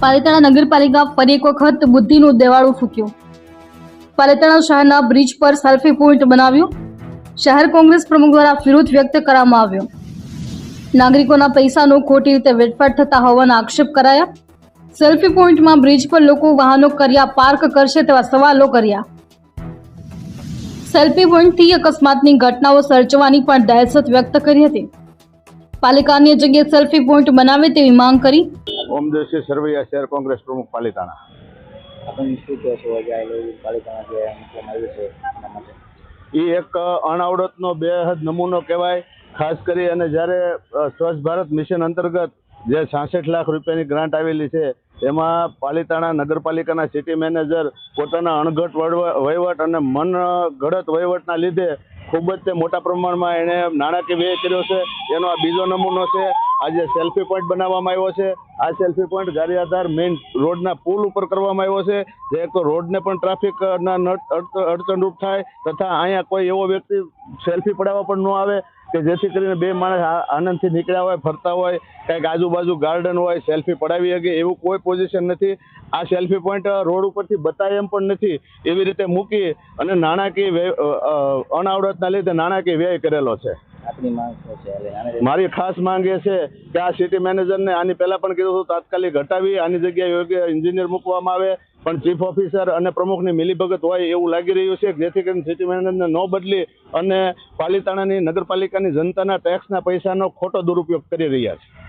પાલિતાણા નગરપાલિકા ફરી એક વખત બુદ્ધિનું દેવાળું ફૂક્યું. પાલિતાણા શહેરના બ્રિજ પર સેલ્ફી પોઈન્ટ બનાવ્યું. શહેર કોંગ્રેસ પ્રમુખ દ્વારા વિરોધ વ્યક્ત કરવામાં આવ્યો. નાગરિકોના પૈસાનો ખોટી રીતે વેડફાટ થતા હોવાના આક્ષેપ કરાયા. સેલ્ફી પોઈન્ટમાં બ્રિજ પર લોકો વાહનો કર્યા, પાર્ક કરશે તેવા સવાલો કર્યા. સેલ્ફી પોઈન્ટથી અકસ્માતની ઘટનાઓ સર્જવાની પણ દહેશત વ્યક્ત કરી હતી. પાલિકાની જગ્યાએ સેલ્ફી પોઈન્ટ બનાવે તેવી માંગ કરી. ઓમદેવસિંહ સરવૈયા શહેર કોંગ્રેસ પ્રમુખ પાલિતાણા. આપણે શું કહો છો આજે આ લોકો જે આવ્યું છે એના માટે. એ એક અણાવડતનો બેહદ નમૂનો કહેવાય. ખાસ કરી અને જ્યારે સ્વચ્છ ભારત મિશન અંતર્ગત જે છાસઠ લાખ રૂપિયાની ગ્રાન્ટ આવેલી છે એમાં પાલિતાણા નગરપાલિકાના સિટી મેનેજર પોતાના અણઘટ વહીવટ અને મન ઘડત વહીવટના લીધે ખૂબ જ તે મોટા પ્રમાણમાં એણે નાણાકીય વ્યય કર્યો છે. એનો આ બીજો નમૂનો છે. આજે સેલ્ફી પોઈન્ટ બનાવવામાં આવ્યો છે. આ સેલ્ફી પોઈન્ટ આધાર મેઇન રોડના પુલ ઉપર કરવામાં આવ્યો છે. જે એક તો રોડને પણ ટ્રાફિકના અડચણરૂપ થાય તથા અહીંયા કોઈ એવો વ્યક્તિ સેલ્ફી પડાવવા પણ ન આવે કે જેથી કરીને બે માણસ આનંદથી નીકળ્યા હોય, ફરતા હોય, કંઈક આજુબાજુ ગાર્ડન હોય સેલ્ફી પડાવી શકે એવું કોઈ પોઝિશન નથી. આ સેલ્ફી પોઈન્ટ રોડ ઉપરથી બતાય એમ પણ નથી. એવી રીતે મૂકી અને નાણાકીય અનાવડતના લીધે નાણાકીય વ્યય કરેલો છે. મારી ખાસ માંગ એ છે કે આ સિટી મેનેજરને આની પહેલા પણ કીધું હતું, તાત્કાલિક હટાવી, આની જગ્યાએ યોગ્ય એન્જિનિયર મૂકવામાં આવે. પણ ચીફ ઓફિસર અને પ્રમુખની મિલીભગત હોય એવું લાગી રહ્યું છે જેથી કરીને સિટી મેનેજરને ન બદલી અને પાલિતાણાની નગરપાલિકાની જનતાના ટેક્સના પૈસાનો ખોટો દુરુપયોગ કરી રહ્યા છે.